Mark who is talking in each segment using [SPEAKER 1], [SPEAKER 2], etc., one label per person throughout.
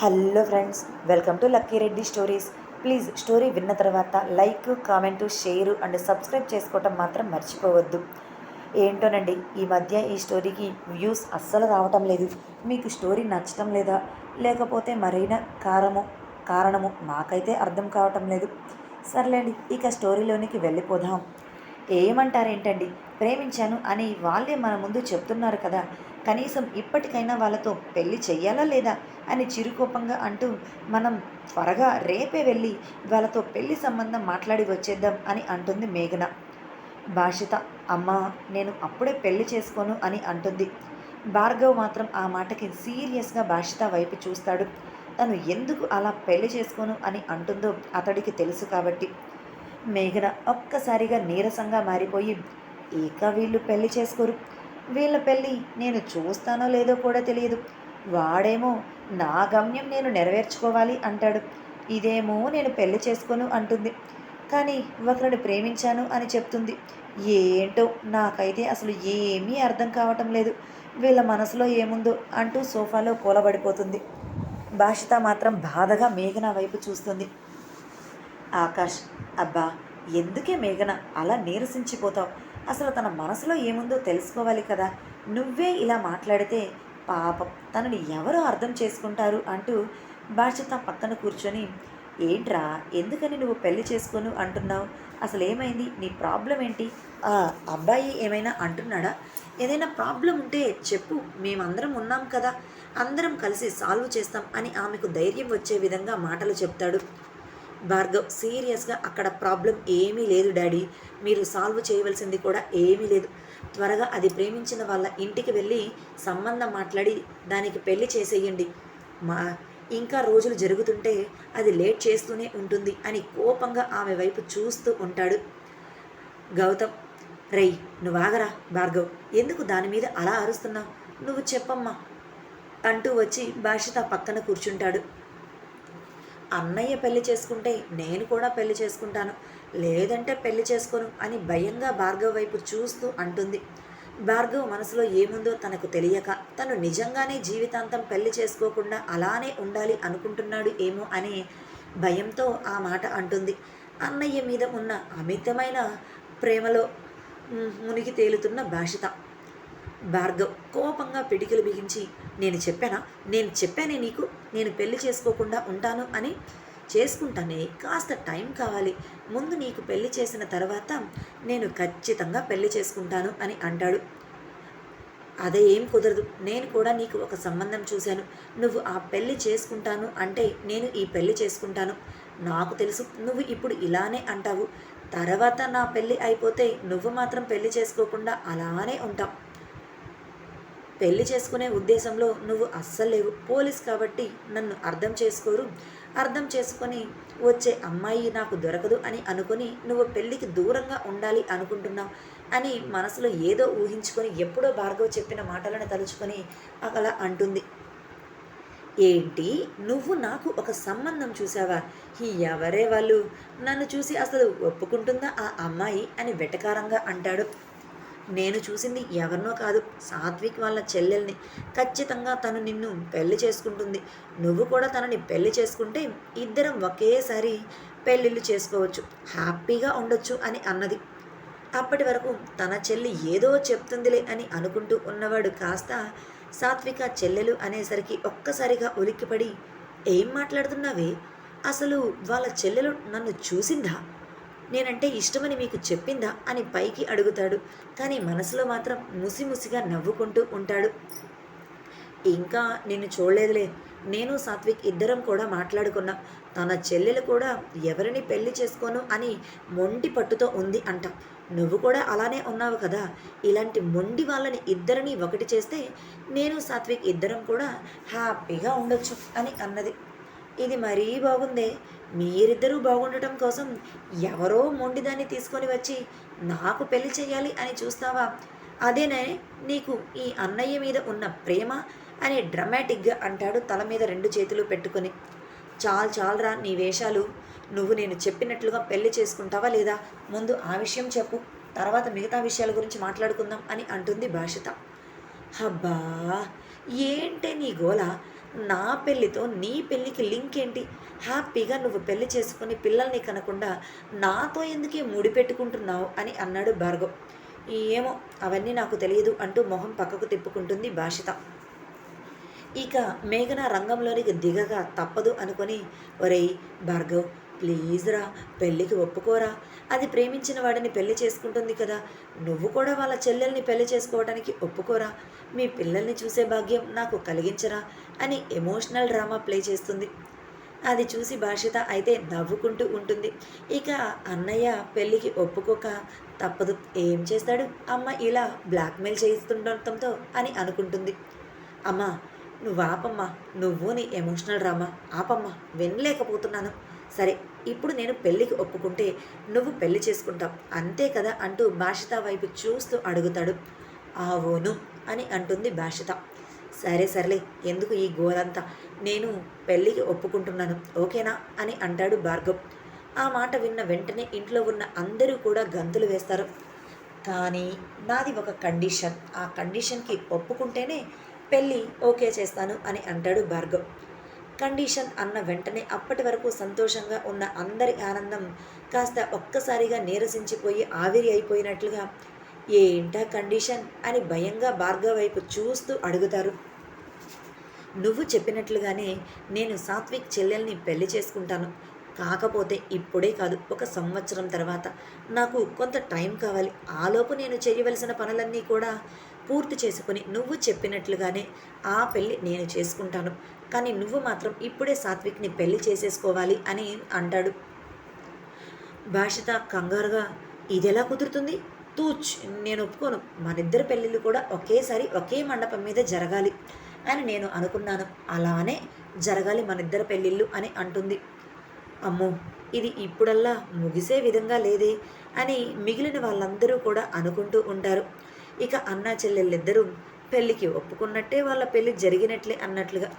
[SPEAKER 1] Hello friends welcome to Lucky Reddy stories. Please story విన్న తర్వాత like comment share and subscribe చేసుకోవటం మాత్రం మర్చిపోవద్దు. ఏంటోనండి ఈ మధ్య ఈ స్టోరీకి వ్యూస్ అస్సలు రావటం లేదు. మీకు స్టోరీ నచ్చటం లేదా లేకపోతే మరైనా కారము కారణము నాకైతే అర్థం కావటం లేదు. సర్లేండి ఇక స్టోరీలోనికి వెళ్ళిపోదాం. ఏమంటారేంటండి ప్రేమించాను అని వాళ్ళే మన ముందు చెప్తున్నారు కదా. కనీసం ఇప్పటికైనా వాళ్ళతో పెళ్ళి చెయ్యాలా లేదా అని చిరుకోపంగా అంటూ మనం త్వరగా రేపే వెళ్ళి వాళ్ళతో పెళ్ళి సంబంధం మాట్లాడి వచ్చేద్దాం అని అంటుంది మేఘన. భాషిత అమ్మ నేను అప్పుడే పెళ్ళి చేసుకోను అని అంటుంది. భార్గవ్ మాత్రం ఆ మాటకి సీరియస్గా భాషిత వైపు చూస్తాడు. తను ఎందుకు అలా పెళ్ళి చేసుకోను అని అంటుందో అతడికి తెలుసు కాబట్టి. మేఘన ఒక్కసారిగా నీరసంగా మారిపోయి ఇక వీళ్ళు పెళ్ళి చేసుకోరు. వీళ్ళ పెళ్ళి నేను చూస్తానో లేదో కూడా తెలియదు. వాడేమో నా గమ్యం నేను నెరవేర్చుకోవాలి అంటాడు. ఇదేమో నేను పెళ్ళి చేసుకోను అంటుంది. కానీ ఒకరిని ప్రేమించాను అని చెప్తుంది. ఏంటో నాకైతే అసలు ఏమీ అర్థం కావటం లేదు. వీళ్ళ మనసులో ఏముందో అంటూ సోఫాలో కూలబడిపోతుంది. భాషిత మాత్రం బాధగా మేఘన వైపు చూస్తుంది. ఆకాష్ అబ్బా ఎందుకే మేఘన? అలా నీరసించిపోతావు. అసలు తన మనసులో ఏముందో తెలుసుకోవాలి కదా. నువ్వే ఇలా మాట్లాడితే పాపం తనని ఎవరు అర్థం చేసుకుంటారు అంటూ భాషిత పక్కన కూర్చొని ఏంట్రా ఎందుకని నువ్వు పెళ్ళి చేసుకోను అంటున్నావు? అసలు ఏమైంది నీ ప్రాబ్లం ఏంటి? ఆ అబ్బాయి ఏమైనా అంటున్నాడా? ఏదైనా ప్రాబ్లం ఉంటే చెప్పు మేమందరం ఉన్నాం కదా అందరం కలిసి సాల్వ్ చేస్తాం అని ఆమెకు ధైర్యం వచ్చే విధంగా మాటలు చెప్తాడు. భార్గవ్ సీరియస్గా అక్కడ ప్రాబ్లం ఏమీ లేదు డాడీ. మీరు సాల్వ్ చేయవలసింది కూడా ఏమీ లేదు. త్వరగా అది ప్రేమించిన వాళ్ళ ఇంటికి వెళ్ళి సంబంధం మాట్లాడి దానికి పెళ్ళి చేసేయండి. మా ఇంకా రోజులు జరుగుతుంటే అది లేట్ చేస్తూనే ఉంటుంది అని కోపంగా ఆమె వైపు చూస్తూ ఉంటాడు గౌతమ్. రై నువ్వాగరా భార్గవ్. ఎందుకు దాని మీద అలా అరుస్తున్నావు? నువ్వు చెప్పమ్మా అంటూ వచ్చి భాషిత పక్కన కూర్చుంటాడు. అన్నయ్య పెళ్ళి చేసుకుంటే నేను కూడా పెళ్ళి చేసుకుంటాను. లేదంటే పెళ్ళి చేసుకోను అని భయంగా భార్గవ్ వైపు చూస్తూ అంటుంది. భార్గవ్ మనసులో ఏముందో తనకు తెలియక తను నిజంగానే జీవితాంతం పెళ్ళి చేసుకోకుండా అలానే ఉండాలి అనుకుంటున్నాడు ఏమో అనే భయంతో ఆ మాట అంటుంది. అన్నయ్య మీద ఉన్న అమితమైన ప్రేమలో మునిగి తేలుతున్న భాషిత భార్గవ్ కోపంగా పిడికిలు బిగించి నేను చెప్పానా? నేను చెప్పానే నీకు? నేను పెళ్ళి చేసుకోకుండా ఉంటాను అని చేసుకుంటానే. కాస్త టైం కావాలి. ముందు నీకు పెళ్ళి చేసిన తర్వాత నేను ఖచ్చితంగా పెళ్ళి చేసుకుంటాను అని అంటాడు. అదే ఏం కుదరదు. నేను కూడా నీకు ఒక సంబంధం చూశాను. నువ్వు ఆ పెళ్ళి చేసుకుంటాను అంటే నేను ఈ పెళ్ళి చేసుకుంటాను. నాకు తెలుసు. నువ్వు ఇప్పుడు ఇలానే అంటావు. తర్వాత నా పెళ్ళి అయిపోతే నువ్వు మాత్రం పెళ్ళి చేసుకోకుండా అలానే ఉంటావు. పెళ్ళి చేసుకునే ఉద్దేశంలో నువ్వు అస్సలు లేవు. పోలీస్ కాబట్టి నన్ను అర్థం చేసుకోరు. అర్థం చేసుకొని వచ్చే అమ్మాయి నాకు దొరకదు అని అనుకుని నువ్వు పెళ్ళికి దూరంగా ఉండాలి అనుకుంటున్నావు అని మనసులో ఏదో ఊహించుకొని ఎప్పుడో భార్గవ్ చెప్పిన మాటలను తలుచుకొని అలా అంటుంది. ఏంటి? నువ్వు నాకు ఒక సంబంధం చూసావా ఈ ఎవరే వాళ్ళు? నన్ను చూసి అసలు ఒప్పుకుంటుందా ఆ అమ్మాయి అని వెటకారంగా అంటాడు. నేను చూసింది ఎవరినో కాదు సాత్విక్ వాళ్ళ చెల్లెల్ని. ఖచ్చితంగా తను నిన్ను పెళ్ళి చేసుకుంటుంది. నువ్వు కూడా తనని పెళ్ళి చేసుకుంటే ఇద్దరం ఒకేసారి పెళ్ళిళ్ళు చేసుకోవచ్చు. హ్యాపీగా ఉండొచ్చు అని అన్నది. అప్పటి వరకు తన చెల్లి ఏదో చెప్తుందిలే అని అనుకుంటూ ఉన్నవాడు కాస్త సాత్విక చెల్లెలు అనేసరికి ఒక్కసారిగా ఉలిక్కిపడి ఏం మాట్లాడుతున్నావే? అసలు వాళ్ళ చెల్లెలు నన్ను చూసిందా? నేనంటే ఇష్టమని మీకు చెప్పిందా అని పైకి అడుగుతాడు. కానీ మనసులో మాత్రం ముసిముసిగా నవ్వుకుంటూ ఉంటాడు. ఇంకా నిన్ను చూడలేదులే. నేను సాత్విక్ ఇద్దరం కూడా మాట్లాడుకున్నా. తన చెల్లెలు కూడా ఎవరిని పెళ్ళి చేసుకోను అని మొండి పట్టుతో ఉంది అంట. నువ్వు కూడా అలానే ఉన్నావు కదా. ఇలాంటి మొండి వాళ్ళని ఇద్దరిని ఒకటి చేస్తే నేను సాత్విక్ ఇద్దరం కూడా హ్యాపీగా ఉండొచ్చు అని అన్నది. ఇది మరీ బాగుందే. మీరిద్దరూ బాగుండటం కోసం ఎవరో మొండిదాన్ని తీసుకొని వచ్చి నాకు పెళ్ళి చేయాలి అని చూస్తావా? అదేనే నీకు ఈ అన్నయ్య మీద ఉన్న ప్రేమ అని డ్రమాటిక్గా అంటాడు తల మీద రెండు చేతులు పెట్టుకుని. చాలు చాలరా నీ వేషాలు. నువ్వు నేను చెప్పినట్లుగా పెళ్ళి చేసుకుంటావా లేదా? ముందు ఆ విషయం చెప్పు. తర్వాత మిగతా విషయాల గురించి మాట్లాడుకుందాం అని అంటుంది భాషిత అబ్బా ఏంటే నీ గోల? నా పెళ్ళితో నీ పెళ్ళికి లింక్ ఏంటి? హ్యాపీగా నువ్వు పెళ్ళి చేసుకుని పిల్లల్ని కనకుండా నాతో ఎందుకే ముడి పెట్టుకుంటున్నావు అని అన్నాడు భార్గవ్. ఏమో అవన్నీ నాకు తెలియదు అంటూ మొహం పక్కకు తిప్పుకుంటుంది భాషిత. ఇక మేఘన రంగంలోనికి దిగగా తప్పదు అనుకొని ఒరేయ్ భార్గవ్ ప్లీజ్ రా పెళ్ళికి ఒప్పుకోరా. అది ప్రేమించిన వాడిని పెళ్ళి చేసుకుంటుంది కదా. నువ్వు కూడా వాళ్ళ చెల్లెల్ని పెళ్ళి చేసుకోవడానికి ఒప్పుకోరా. మీ పిల్లల్ని చూసే భాగ్యం నాకు కలిగించరా అని ఎమోషనల్ డ్రామా ప్లే చేస్తుంది. అది చూసి భాషిత అయితే నవ్వుకుంటూ ఉంటుంది. ఇక అన్నయ్య పెళ్ళికి ఒప్పుకోక తప్పదు. ఏం చేస్తాడు? అమ్మ ఇలా బ్లాక్మెయిల్ చేస్తుండటంతో అని అనుకుంటుంది. అమ్మ నువ్వు ఆపమ్మా. నువ్వు నీ ఎమోషనల్ డ్రామా. ఆపమ్మా. వినలేకపోతున్నాను. సరే ఇప్పుడు నేను పెళ్ళికి ఒప్పుకుంటే నువ్వు పెళ్ళి చేసుకుంటావు. అంతే కదా అంటూ భాషిత వైపు చూస్తూ అడుగుతాడు. ఆవోను అని అంటుంది భాషిత. సరే సర్లే ఎందుకు ఈ గోలంతా నేను పెళ్ళికి ఒప్పుకుంటున్నాను ఓకేనా? అని అంటాడు భార్గవ్. ఆ మాట విన్న వెంటనే ఇంట్లో ఉన్న అందరూ కూడా గంతులు వేస్తారు. కానీ నాది ఒక కండిషన్. ఆ కండిషన్కి ఒప్పుకుంటేనే పెళ్ళి ఓకే చేస్తాను అని అంటాడు భార్గవ్. కండిషన్ అన్న వెంటనే అప్పటి వరకు సంతోషంగా ఉన్న అందరి ఆనందం కాస్త ఒక్కసారిగా నీరసించిపోయి ఆవిరి అయిపోయినట్లుగా ఏంటా కండిషన్? అని భయంగా భార్గవ వైపు చూస్తూ అడుగుతారు. నువ్వు చెప్పినట్లుగానే నేను సాత్విక్ చెల్లెల్ని పెళ్ళి చేసుకుంటాను. కాకపోతే ఇప్పుడే కాదు ఒక సంవత్సరం తర్వాత. నాకు కొంత టైం కావాలి. ఆలోపు నేను చేయవలసిన పనులన్నీ కూడా పూర్తి చేసుకుని నువ్వు చెప్పినట్లుగానే ఆ పెళ్ళి నేను చేసుకుంటాను. కానీ నువ్వు మాత్రం ఇప్పుడే సాత్విక్ని పెళ్ళి చేసేసుకోవాలి అని అంటాడు. భాషిత కంగారుగా ఇదెలా కుదురుతుంది? తూచ్ నేను ఒప్పుకోను. మనిద్దరి పెళ్ళిళ్ళు కూడా ఒకేసారి ఒకే మండపం మీద జరగాలి అని నేను అనుకున్నాను. అలానే జరగాలి మనిద్దరి పెళ్ళిళ్ళు అని అంటుంది. అమ్మో ఇది ఇప్పుడల్లా ముగిసే విధంగా లేదే అని మిగిలిన వాళ్ళందరూ కూడా అనుకుంటూ ఉంటారు. ఇక అన్నా చెల్లెళ్ళిద్దరూ పెళ్ళికి ఒప్పుకున్నట్టే వాళ్ళ పెళ్ళి జరిగినట్లే అన్నట్లుగా.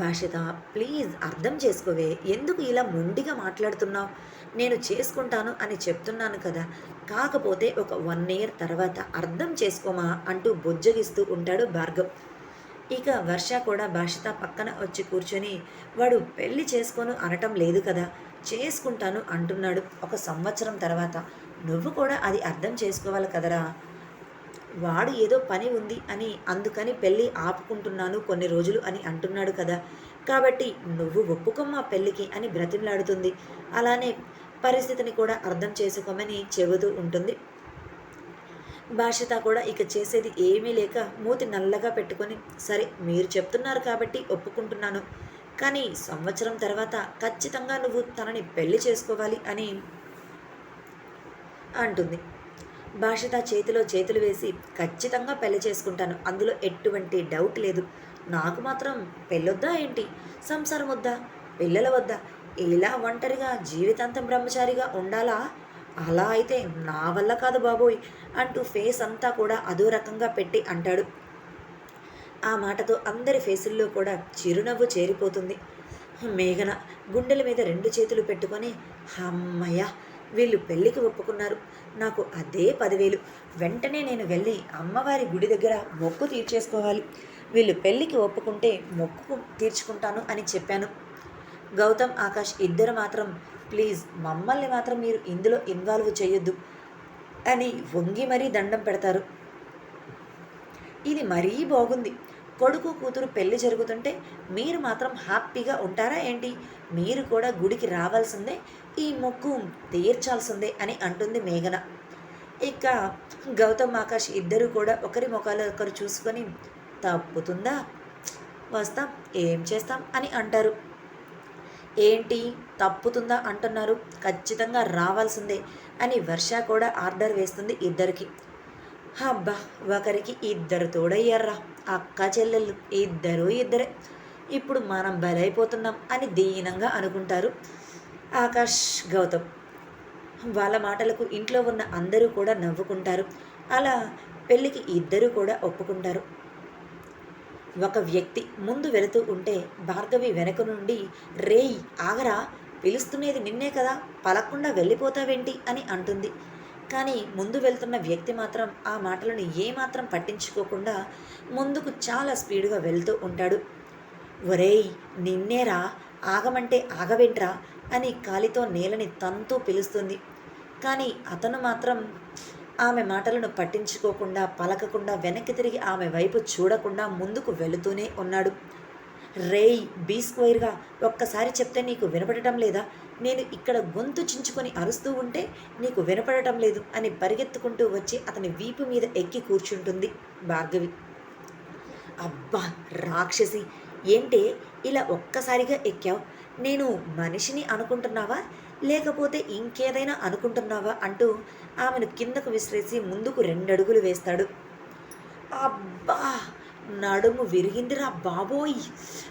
[SPEAKER 1] భాషిత ప్లీజ్ అర్థం చేసుకోవే ఎందుకు ఇలా మొండిగా మాట్లాడుతున్నావు? నేను చేసుకుంటాను అని చెప్తున్నాను కదా. కాకపోతే ఒక వన్ ఇయర్ తర్వాత అర్థం చేసుకోమా అంటూ బుజ్జగిస్తూ ఉంటాడు భార్గవ్. ఇక వర్ష కూడా భాషిత పక్కన వచ్చి కూర్చొని వాడు పెళ్ళి చేసుకోను అనటం లేదు కదా చేసుకుంటాను అంటున్నాడు ఒక సంవత్సరం తర్వాత. నువ్వు కూడా అది అర్థం చేసుకోవాలి కదరా వాడు ఏదో పని ఉంది అని అందుకని పెళ్ళి ఆపుకుంటున్నాను కొన్ని రోజులు అని అంటున్నాడు కదా. కాబట్టి నువ్వు ఒప్పుకోమ్మా పెళ్ళికి అని బ్రతిమలాడుతుంది. అలానే పరిస్థితిని కూడా అర్థం చేసుకోమని చెబుతూ ఉంటుంది. భాషత కూడా ఇక చేసేది ఏమీ లేక మూతి నల్లగా పెట్టుకొని సరే మీరు చెప్తున్నారు కాబట్టి ఒప్పుకుంటున్నాను. కానీ సంవత్సరం తర్వాత ఖచ్చితంగా నువ్వు తనని పెళ్ళి చేసుకోవాలి అని అంటుంది. భాషిత చేతిలో చేతులు వేసి ఖచ్చితంగా పెళ్ళి చేసుకుంటాను. అందులో ఎటువంటి డౌట్ లేదు. నాకు మాత్రం పెళ్ళొద్దా ఏంటి? సంసారం వద్దా? పిల్లల వద్దా? ఇలా ఒంటరిగా జీవితాంతం బ్రహ్మచారిగా ఉండాలా? అలా అయితే నా వల్ల కాదు బాబోయ్ అంటూ ఫేస్ అంతా కూడా అదో రకంగా పెట్టి అంటాడు. ఆ మాటతో అందరి ఫేసుల్లో కూడా చిరునవ్వు చేరిపోతుంది. మేఘన గుండెల మీద రెండు చేతులు పెట్టుకొని అమ్మయ్య వీళ్ళు పెళ్ళికి ఒప్పుకున్నారు. నాకు అదే పదివేలు. వెంటనే నేను వెళ్ళి అమ్మవారి గుడి దగ్గర మొక్కు తీర్చేసుకోవాలి. వీళ్ళు పెళ్ళికి ఒప్పుకుంటే మొక్కు తీర్చుకుంటాను అని చెప్పాను. గౌతమ్ ఆకాష్ ఇద్దరు మాత్రం ప్లీజ్ మమ్మల్ని మాత్రం మీరు ఇందులో ఇన్వాల్వ్ చేయొద్దు అని వంగి మరీ దండం పెడతారు. ఇది మరీ బాగుంది. కొడుకు కూతురు పెళ్ళి జరుగుతుంటే మీరు మాత్రం హ్యాపీగా ఉంటారా ఏంటి? మీరు కూడా గుడికి రావాల్సిందే ఈ మొక్కు తీర్చాల్సిందే అని అంటుంది మేఘన. ఇక గౌతమ్ ఆకాష్ ఇద్దరు కూడా ఒకరి ముఖాలు ఒకరు చూసుకొని తప్పుతుందా? వస్తాం. ఏం చేస్తాం? అని అంటారు. ఏంటి? తప్పుతుందా? అంటున్నారు. ఖచ్చితంగా రావాల్సిందే అని వర్ష కూడా ఆర్డర్ వేస్తుంది ఇద్దరికి. అబ్బా! ఒకరికి ఇద్దరు తోడయ్యారా అక్క చెల్లెళ్ళు ఇద్దరు ఇద్దరే. ఇప్పుడు మనం బలైపోతున్నాం అని దీనంగా అనుకుంటారు. ఆకాష్ గౌతమ్. వాళ్ళ మాటలకు ఇంట్లో ఉన్న అందరూ కూడా నవ్వుకుంటారు. అలా పెళ్ళికి ఇద్దరు కూడా ఒప్పుకుంటారు. ఒక వ్యక్తి ముందు వెళుతూ ఉంటే భార్గవి వెనక నుండి రేయ్ ఆగరా పిలుస్తున్నది నిన్నే కదా పలకుండా వెళ్ళిపోతావేంటి? అని అంటుంది. కానీ ముందు వెళ్తున్న వ్యక్తి మాత్రం ఆ మాటలను ఏమాత్రం పట్టించుకోకుండా ముందుకు చాలా స్పీడ్గా వెళ్తూ ఉంటాడు. ఒరేయ్ నిన్నేరా ఆగమంటే ఆగవేంట్రా అని కాలితో నేలని తంతూ పిలుస్తుంది. కానీ అతను మాత్రం ఆమె మాటలను పట్టించుకోకుండా పలకకుండా వెనక్కి తిరిగి ఆమె వైపు చూడకుండా ముందుకు వెళుతూనే ఉన్నాడు. రేయ్ బీ స్క్వైర్గా ఒక్కసారి చెప్తే నీకు వినపడటం లేదా? నేను ఇక్కడ గొంతు చించుకొని అరుస్తూ ఉంటే నీకు వినపడటం లేదు అని పరిగెత్తుకుంటూ వచ్చి అతని వీపు మీద ఎక్కి కూర్చుంటుంది భార్గవి. అబ్బా రాక్షసి! ఏంటే ఇలా ఒక్కసారిగా ఎక్కావు? నేను మనిషిని అనుకుంటున్నావా? లేకపోతే ఇంకేదైనా అనుకుంటున్నావా? అంటూ ఆమెను కిందకు విసిరేసి ముందుకు రెండడుగులు వేస్తాడు. అబ్బా! నడుము విరిగిందిరా బాబోయ్!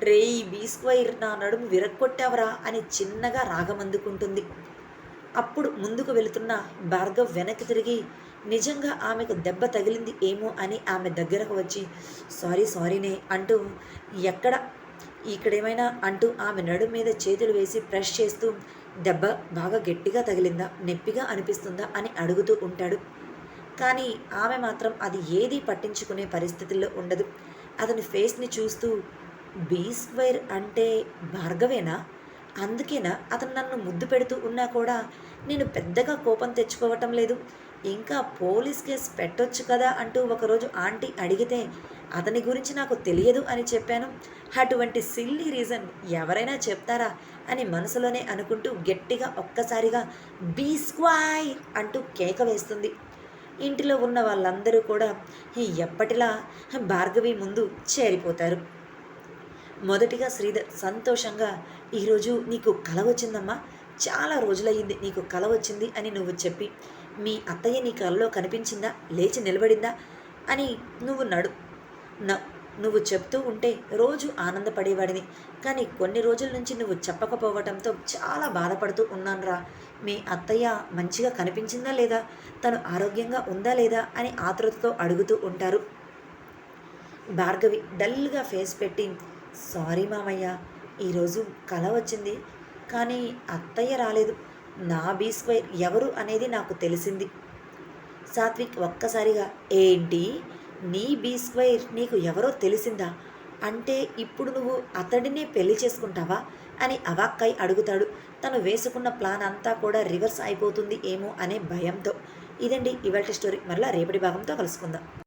[SPEAKER 1] రేయ్ బీస్క్వైర్ నా నడుము విరగొట్టావరా అని చిన్నగా రాగమందుకుంటుంది. అప్పుడు ముందుకు వెళుతున్న భార్గవ్ వెనక్కి తిరిగి నిజంగా ఆమెకు దెబ్బ తగిలింది ఏమో అని ఆమె దగ్గరకు వచ్చి సారీ సారీనే అంటూ ఎక్కడ ఇక్కడేమైనా అంటూ ఆమె నడుము మీద చేతులు వేసి ప్రెస్ చేస్తూ దెబ్బ బాగా గట్టిగా తగిలిందా? నొప్పిగా అనిపిస్తుందా? అని అడుగుతూ ఉంటాడు. కానీ ఆమె మాత్రం అది ఏదీ పట్టించుకునే పరిస్థితుల్లో ఉండదు. అతని ఫేస్ని చూస్తూ బీ స్క్వేర్ అంటే భార్గవేనా? అందుకేనా? అతను నన్ను ముద్దు పెడుతూ ఉన్నా కూడా నేను పెద్దగా కోపం తెచ్చుకోవటం లేదు. ఇంకా పోలీస్ కేసు పెట్టొచ్చు కదా అంటూ ఒకరోజు ఆంటీ అడిగితే అతని గురించి నాకు తెలియదు అని చెప్పాను. అటువంటి సిల్లీ రీజన్ ఎవరైనా చెప్తారా? అని మనసులోనే అనుకుంటూ గట్టిగా ఒక్కసారిగా బీ స్క్వాయ్ అంటూ కేక వేస్తుంది. ఇంటిలో ఉన్న వాళ్ళందరూ కూడా ఎప్పటిలా భార్గవి ముందు చేరిపోతారు. మొదటిగా శ్రీధర్ సంతోషంగా ఈరోజు నీకు కల వచ్చిందమ్మా. చాలా రోజులయ్యింది నీకు కల వచ్చింది అని నువ్వు చెప్పి మీ అత్తయ్య నీ కలలో కనిపించిందా? లేచి నిలబడిందా? అని నువ్వు నడు. న నువ్వు చెప్తూ ఉంటే రోజు ఆనందపడేవాడిని. కానీ కొన్ని రోజుల నుంచి నువ్వు చెప్పకపోవటంతో చాలా బాధపడుతూ ఉన్నానురా. మీ అత్తయ్య మంచిగా కనిపించిందా లేదా? తను ఆరోగ్యంగా ఉందా లేదా? అని ఆతృతతో అడుగుతూ ఉంటారు. భార్గవి డల్గా ఫేస్ పెట్టి సారీ మామయ్య ఈరోజు కళ వచ్చింది. కానీ అత్తయ్య రాలేదు. నా బీ స్క్వేర్ ఎవరు అనేది నాకు తెలిసింది. సాత్విక్ ఒక్కసారిగా ఏంటి? నీ బీ స్క్వేర్ నీకు ఎవరో తెలిసిందా? అంటే ఇప్పుడు నువ్వు అతడినే పెళ్ళి చేసుకుంటావా? అని అవాక్కై అడుగుతాడు. తను వేసుకున్న ప్లాన్ అంతా కూడా రివర్స్ అయిపోతుంది ఏమో అనే భయంతో. ఇదండి ఇవాళ స్టోరీ. మరలా రేపటి భాగంతో కలుసుకుందాం.